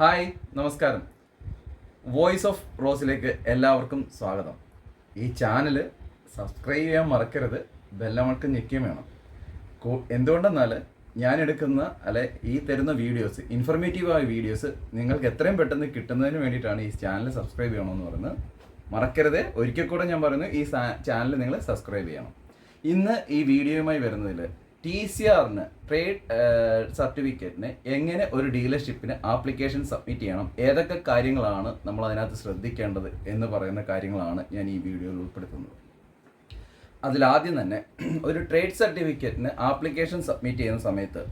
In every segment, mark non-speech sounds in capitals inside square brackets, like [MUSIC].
Hi നമസ്കാരം. Voice of റോസിലേക്ക് എല്ലാവർക്കും സ്വാഗതം. ഈ ചാനൽ സബ്സ്ക്രൈബ് ചെയ്യാൻ മറക്കരുത് ബെല്ലമൾക്ക് ഞെക്കുകയും വേണം. എന്തുകൊണ്ടെന്നാൽ ഞാൻ എടുക്കുന്ന അല്ലെ ഈ തരുന്ന വീഡിയോസ് ഇൻഫർമേറ്റീവായ വീഡിയോസ് നിങ്ങൾക്ക് എത്രയും പെട്ടെന്ന് കിട്ടുന്നതിന് വേണ്ടിയിട്ടാണ് ഈ ചാനൽ സബ്സ്ക്രൈബ് ചെയ്യണമെന്ന് പറയുന്നത്. മറക്കരുത് ഒരിക്കൽ കൂടെ ഞാൻ പറയുന്നു ഈ ചാനൽ നിങ്ങൾ സബ്സ്ക്രൈബ് ചെയ്യണം. ഇന്ന് ഈ വീഡിയോയുമായി വരുന്നതിൽ ടി സി ആറിന് ട്രേഡ് സർട്ടിഫിക്കറ്റിന് എങ്ങനെ ഒരു ഡീലർഷിപ്പിന് ആപ്ലിക്കേഷൻ സബ്മിറ്റ് ചെയ്യണം? ഏതൊക്കെ കാര്യങ്ങളാണ് നമ്മൾ അതിനകത്ത് ശ്രദ്ധിക്കേണ്ടത് എന്ന് പറയുന്ന കാര്യങ്ങളാണ് ഞാൻ ഈ വീഡിയോയിൽ ഉൾപ്പെടുത്തുന്നത്. അതിലാദ്യം തന്നെ [CLEARS THROAT] ഒരു ട്രേഡ് സർട്ടിഫിക്കറ്റിന് ആപ്ലിക്കേഷൻ സബ്മിറ്റ് ചെയ്യുന്ന സമയത്ത്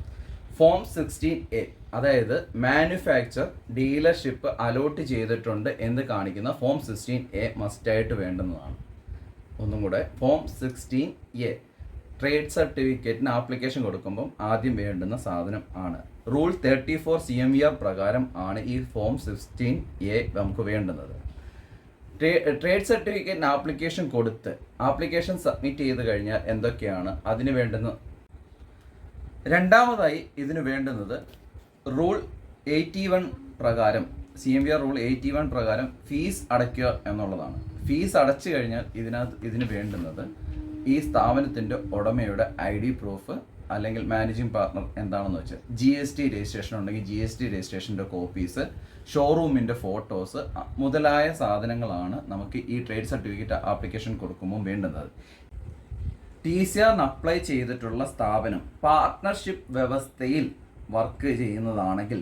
ഫോം സിക്സ്റ്റീൻ എ അതായത് മാനുഫാക്ചർ ഡീലർഷിപ്പ് അലോട്ട് ചെയ്തിട്ടുണ്ട് എന്ന് കാണിക്കുന്ന ഫോം സിക്സ്റ്റീൻ എ മസ്റ്റായിട്ട് വേണ്ടുന്നതാണ്. ഒന്നും കൂടെ ഫോം സിക്സ്റ്റീൻ എ ട്രേഡ് സർട്ടിഫിക്കറ്റിന് ആപ്ലിക്കേഷൻ കൊടുക്കുമ്പം ആദ്യം വേണ്ടുന്ന സാധനം ആണ്. Rule thirty four C M V R പ്രകാരം ആണ് ഈ ഫോം സിക്സ്റ്റീൻ എ നമുക്ക് വേണ്ടുന്നത്. ട്രേഡ് സർട്ടിഫിക്കറ്റിന് ആപ്ലിക്കേഷൻ കൊടുത്ത് ആപ്ലിക്കേഷൻ സബ്മിറ്റ് ചെയ്ത് കഴിഞ്ഞാൽ എന്തൊക്കെയാണ് അതിന് വേണ്ടുന്ന? രണ്ടാമതായി ഇതിന് വേണ്ടുന്നത് റൂൾ എയ്റ്റി വൺ പ്രകാരം C M V R rule eighty one പ്രകാരം ഫീസ് അടയ്ക്കുക എന്നുള്ളതാണ്. ഫീസ് അടച്ചു കഴിഞ്ഞാൽ ഇതിനകത്ത് ഇതിന് വേണ്ടുന്നത് ഈ സ്ഥാപനത്തിന്റെ ഉടമയുടെ ഐ ഡി പ്രൂഫ് അല്ലെങ്കിൽ മാനേജിംഗ് പാർട്ണർ എന്താണെന്ന് വെച്ചാൽ ജി എസ് ടി രജിസ്ട്രേഷൻ ഉണ്ടെങ്കിൽ ജി എസ് ടി രജിസ്ട്രേഷന്റെ കോപ്പീസ് ഷോറൂമിന്റെ ഫോട്ടോസ് മുതലായ സാധനങ്ങളാണ് നമുക്ക് ഈ ട്രേഡ് സർട്ടിഫിക്കറ്റ് ആപ്ലിക്കേഷൻ കൊടുക്കുമ്പോൾ വേണ്ടുന്നത്. ടി സി ആറിന് അപ്ലൈ ചെയ്തിട്ടുള്ള സ്ഥാപനം പാർട്ണർഷിപ്പ് വ്യവസ്ഥയിൽ വർക്ക് ചെയ്യുന്നതാണെങ്കിൽ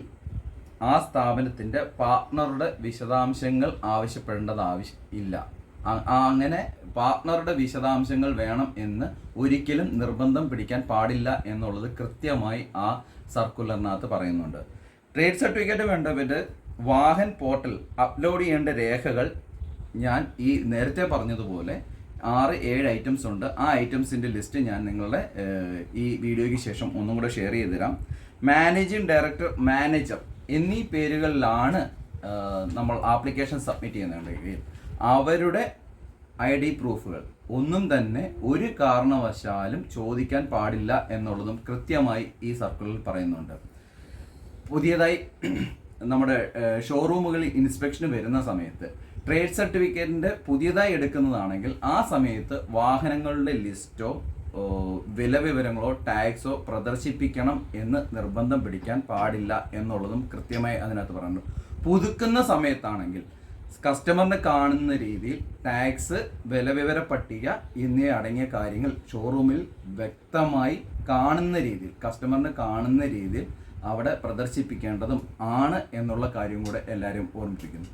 ആ സ്ഥാപനത്തിന്റെ പാർട്ണറുടെ വിശദാംശങ്ങൾ ആവശ്യപ്പെടേണ്ടത് ആവശ്യം ഇല്ല. അങ്ങനെ പാർട്ട്ണറുടെ വിശദാംശങ്ങൾ വേണം എന്ന് ഒരിക്കലും നിർബന്ധം പിടിക്കാൻ പാടില്ല എന്നുള്ളത് കൃത്യമായി ആ സർക്കുലറിനകത്ത് പറയുന്നുണ്ട്. ട്രേഡ് സർട്ടിഫിക്കറ്റ് വേണ്ടവര് വാഹൻ പോർട്ടൽ അപ്ലോഡ് ചെയ്യേണ്ട രേഖകൾ ഞാൻ ഈ നേരത്തെ പറഞ്ഞതുപോലെ ആറ് ഏഴ് ഐറ്റംസ് ഉണ്ട്. ആ ഐറ്റംസിന്റെ ലിസ്റ്റ് ഞാൻ നിങ്ങളുടെ ഈ വീഡിയോയ്ക്ക് ശേഷം ഒന്നും കൂടെ ഷെയർ ചെയ്ത് തരാം. മാനേജിംഗ് ഡയറക്ടർ മാനേജർ എന്നീ പേരുകളിലാണ് നമ്മൾ ആപ്ലിക്കേഷൻ സബ്മിറ്റ് ചെയ്യുന്നുണ്ടെങ്കിൽ അവരുടെ ഐ ഡി പ്രൂഫുകൾ ഒന്നും തന്നെ ഒരു കാരണവശാലും ചോദിക്കാൻ പാടില്ല എന്നുള്ളതും കൃത്യമായി ഈ സർക്കിളിൽ പറയുന്നുണ്ട്. പുതിയതായി നമ്മുടെ ഷോറൂമുകളിൽ ഇൻസ്പെക്ഷന് വരുന്ന സമയത്ത് ട്രേഡ് സർട്ടിഫിക്കറ്റിന്റെ പുതിയതായി എടുക്കുന്നതാണെങ്കിൽ ആ സമയത്ത് വാഹനങ്ങളുടെ ലിസ്റ്റോ വില വിവരങ്ങളോ ടാക്സോ പ്രദർശിപ്പിക്കണം എന്ന് നിർബന്ധം പിടിക്കാൻ പാടില്ല എന്നുള്ളതും കൃത്യമായി അതിനകത്ത് പറയുന്നു പുതുക്കുന്ന സമയത്താണെങ്കിൽ കസ്റ്റമറിനെ കാണുന്ന രീതിയിൽ ടാക്സ് വിലവിവര പട്ടിക എന്നിവ അടങ്ങിയ കാര്യങ്ങൾ ഷോറൂമിൽ വ്യക്തമായി കാണുന്ന രീതിയിൽ കസ്റ്റമറിന് കാണുന്ന രീതിയിൽ അവിടെ പ്രദർശിപ്പിക്കേണ്ടതും ആണ് എന്നുള്ള കാര്യം കൂടെ എല്ലാവരും ഓർമ്മിപ്പിക്കുന്നു.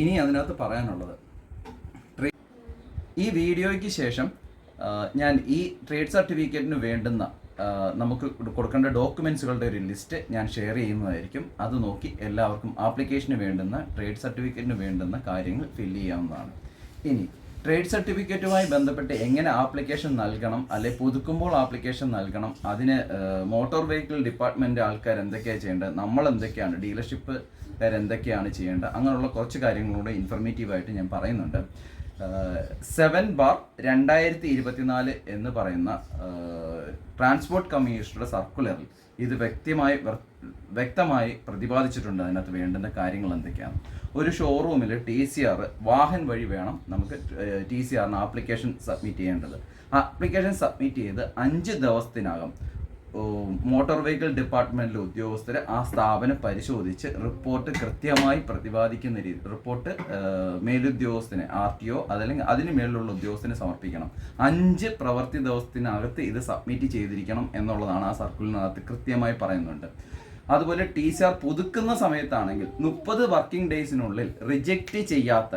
ഇനി അതിനകത്ത് പറയാനുള്ളത് ഈ വീഡിയോയ്ക്ക് ശേഷം ഞാൻ ഈ ട്രേഡ് സർട്ടിഫിക്കറ്റിന് വേണ്ടുന്ന നമുക്ക് കൊടുക്കേണ്ട ഡോക്യുമെൻസുകളുടെ ഒരു ലിസ്റ്റ് ഞാൻ ഷെയർ ചെയ്യുന്നതായിരിക്കും. അത് നോക്കി എല്ലാവർക്കും ആപ്ലിക്കേഷന് വേണ്ടുന്ന ട്രേഡ് സർട്ടിഫിക്കറ്റിന് വേണ്ടുന്ന കാര്യങ്ങൾ ഫില്ല് ചെയ്യാവുന്നതാണ്. ഇനി ട്രേഡ് സർട്ടിഫിക്കറ്റുമായി ബന്ധപ്പെട്ട് എങ്ങനെ ആപ്ലിക്കേഷൻ നൽകണം അല്ലെ പുതുക്കുമ്പോൾ ആപ്ലിക്കേഷൻ നൽകണം അതിന് മോട്ടോർ വെഹിക്കിൾ ഡിപ്പാർട്ട്മെന്റ് ആൾക്കാർ എന്തൊക്കെയാണ് ചെയ്യേണ്ടത് നമ്മൾ എന്തൊക്കെയാണ് ഡീലർഷിപ്പ് എന്തൊക്കെയാണ് ചെയ്യേണ്ടത് അങ്ങനെയുള്ള കുറച്ച് കാര്യങ്ങളൂടെ ഇൻഫർമേറ്റീവായിട്ട് ഞാൻ പറയുന്നുണ്ട്. സെവൻ ബാർ രണ്ടായിരത്തി ഇരുപത്തിനാല് എന്ന് പറയുന്ന ട്രാൻസ്പോർട്ട് കമ്മീഷണറുടെ സർക്കുലറിൽ ഇത് വ്യക്തമായി വ്യക്തമായി പ്രതിപാദിച്ചിട്ടുണ്ട് അതിനകത്ത് വേണ്ടുന്ന കാര്യങ്ങൾ എന്തൊക്കെയാണ്. ഒരു ഷോറൂമിൽ ടി സി ആർ വാഹൻ വഴി വേണം നമുക്ക് ടി സി ആറിന് ആപ്ലിക്കേഷൻ സബ്മിറ്റ് ചെയ്യേണ്ടത്. ആപ്ലിക്കേഷൻ സബ്മിറ്റ് ചെയ്ത് അഞ്ച് ദിവസത്തിനകം മോട്ടോർ വെഹിക്കിൾ ഡിപ്പാർട്ട്മെന്റിലെ ഉദ്യോഗസ്ഥർ ആ സ്ഥാപനം പരിശോധിച്ച് റിപ്പോർട്ട് കൃത്യമായി പ്രതിപാദിക്കുന്ന രീതി റിപ്പോർട്ട് മേലുദ്യോഗസ്ഥന് ആർ ടി ഒ അതല്ലെങ്കിൽ അതിന് മേളിലുള്ള ഉദ്യോഗസ്ഥന് സമർപ്പിക്കണം. അഞ്ച് പ്രവൃത്തി ദിവസത്തിനകത്ത് ഇത് സബ്മിറ്റ് ചെയ്തിരിക്കണം എന്നുള്ളതാണ് ആ സർക്കിളിനകത്ത് കൃത്യമായി പറയുന്നുണ്ട്. അതുപോലെ ടി സി ആർ പുതുക്കുന്ന സമയത്താണെങ്കിൽ മുപ്പത് വർക്കിംഗ് ഡേയ്സിനുള്ളിൽ റിജക്റ്റ് ചെയ്യാത്ത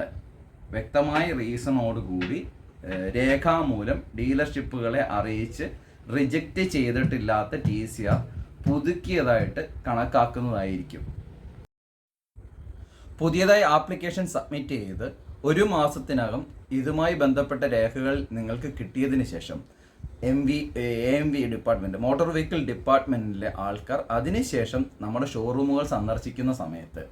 വ്യക്തമായ റീസണോടുകൂടി രേഖാമൂലം ഡീലർഷിപ്പുകളെ അറിയിച്ച് റിജക്റ്റ് ചെയ്തിട്ടില്ലാത്ത ടി സി ആർ പുതുക്കിയതായിട്ട് കണക്കാക്കുന്നതായിരിക്കും. പുതിയതായി ആപ്ലിക്കേഷൻ സബ്മിറ്റ് ചെയ്ത് ഒരു മാസത്തിനകം ഇതുമായി ബന്ധപ്പെട്ട രേഖകൾ നിങ്ങൾക്ക് കിട്ടിയതിന് ശേഷം M V A M V department motor vehicle ഡിപ്പാർട്ട്മെന്റിലെ ആൾക്കാർ അതിനുശേഷം നമ്മുടെ ഷോറൂമുകൾ സന്ദർശിക്കുന്ന സമയത്ത്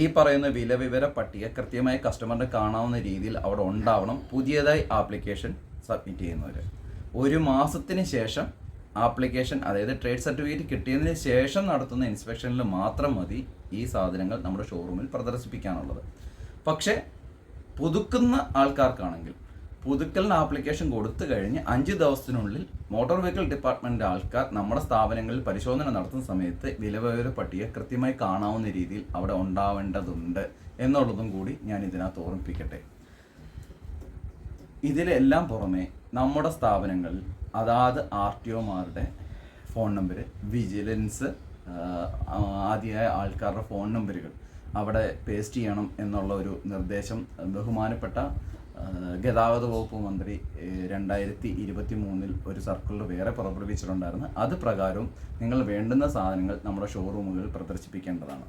ഈ പറയുന്ന വില വിവര പട്ടിക കൃത്യമായി കസ്റ്റമറിന് കാണാവുന്ന രീതിയിൽ അവിടെ ഉണ്ടാവണം. പുതിയതായി ആപ്ലിക്കേഷൻ സബ്മിറ്റ് ചെയ്യുന്നവർ ഒരു മാസത്തിന് ശേഷം ആപ്ലിക്കേഷൻ അതായത് ട്രേഡ് സർട്ടിഫിക്കറ്റ് കിട്ടിയതിന് ശേഷം നടത്തുന്ന ഇൻസ്പെക്ഷനിൽ മാത്രം മതി ഈ സാധനങ്ങൾ നമ്മുടെ ഷോറൂമിൽ പ്രദർശിപ്പിക്കാനുള്ളത്. പക്ഷേ പുതുക്കുന്ന ആൾക്കാർക്കാണെങ്കിൽ പുതുക്കലിന് ആപ്ലിക്കേഷൻ കൊടുത്തു കഴിഞ്ഞ് അഞ്ച് ദിവസത്തിനുള്ളിൽ മോട്ടോർ വെഹിക്കിൾ ഡിപ്പാർട്ട്മെന്റ് ആൾക്കാർ നമ്മുടെ സ്ഥാപനങ്ങളിൽ പരിശോധന നടത്തുന്ന സമയത്ത് വിലവിവര പട്ടിക കൃത്യമായി കാണാവുന്ന രീതിയിൽ അവിടെ ഉണ്ടാവേണ്ടതുണ്ട് എന്നുള്ളതും കൂടി ഞാൻ ഇതിനകത്ത് ഓർമ്മിപ്പിക്കട്ടെ. ഇതിലെല്ലാം പുറമെ നമ്മുടെ സ്ഥാപനങ്ങളിൽ അതാത് ആർ ടി ഒമാരുടെ ഫോൺ നമ്പർ വിജിലൻസ് ആദ്യമായ ആൾക്കാരുടെ ഫോൺ നമ്പറുകൾ അവിടെ പേസ്റ്റ് ചെയ്യണം എന്നുള്ള ഒരു നിർദ്ദേശം ബഹുമാനപ്പെട്ട ഗതാഗത വകുപ്പ് മന്ത്രി രണ്ടായിരത്തി ഇരുപത്തി മൂന്നിൽ ഒരു സർക്കിളിൽ വേറെ പുറപ്പെടുവിച്ചിട്ടുണ്ടായിരുന്നു. അത് പ്രകാരം നിങ്ങൾ വേണ്ടുന്ന സാധനങ്ങൾ നമ്മുടെ ഷോറൂമുകളിൽ പ്രദർശിപ്പിക്കേണ്ടതാണ്.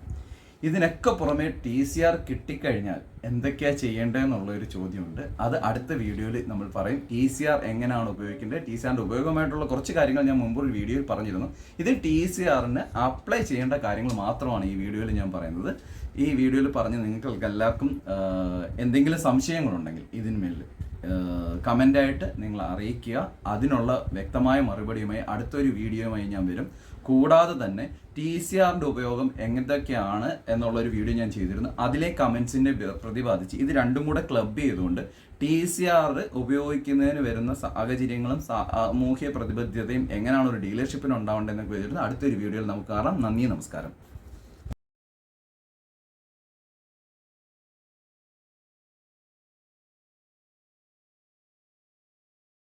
ഇതിനൊക്കെ പുറമെ ടി സി ആർ കിട്ടിക്കഴിഞ്ഞാൽ എന്തൊക്കെയാണ് ചെയ്യേണ്ടതെന്നുള്ള ഒരു ചോദ്യമുണ്ട്. അത് അടുത്ത വീഡിയോയിൽ നമ്മൾ പറയും. ടി സി ആർ എങ്ങനെയാണ് ഉപയോഗിക്കേണ്ടത്? ടി സി ആറിന്റെ ഉപയോഗമായിട്ടുള്ള കുറച്ച് കാര്യങ്ങൾ ഞാൻ മുമ്പ് ഒരു വീഡിയോയിൽ പറഞ്ഞിരുന്നു. ഇത് ടി സി ആറിന് അപ്ലൈ ചെയ്യേണ്ട കാര്യങ്ങൾ മാത്രമാണ് ഈ വീഡിയോയിൽ ഞാൻ പറയുന്നത്. ഈ വീഡിയോയിൽ പറഞ്ഞ് നിങ്ങൾക്ക് എല്ലാവർക്കും എന്തെങ്കിലും സംശയങ്ങളുണ്ടെങ്കിൽ ഇതിന്മേൽ കമന്റായിട്ട് നിങ്ങൾ അറിയിക്കുക. അതിനുള്ള വ്യക്തമായ മറുപടിയുമായി അടുത്തൊരു വീഡിയോയുമായി ഞാൻ വരും. കൂടാതെ തന്നെ ടി സി ആറിന്റെ ഉപയോഗം എങ്ങനത്തൊക്കെയാണ് എന്നുള്ളൊരു വീഡിയോ ഞാൻ ചെയ്തിരുന്നു. അതിലെ കമൻസിനെ പ്രതിപാദിച്ച് ഇത് രണ്ടും കൂടെ ക്ലബ് ചെയ്തുകൊണ്ട് ടി സി ആർ ഉപയോഗിക്കുന്നതിന് വരുന്ന സാഹചര്യങ്ങളും സാമൂഹ്യ പ്രതിബദ്ധതയും എങ്ങനെയാണ് ഒരു ഡീലർഷിപ്പിന് ഉണ്ടാവേണ്ടതെന്നൊക്കെ വെച്ചിട്ട് അടുത്തൊരു വീഡിയോയിൽ നമുക്ക് കാണാം. നന്ദി നമസ്കാരം.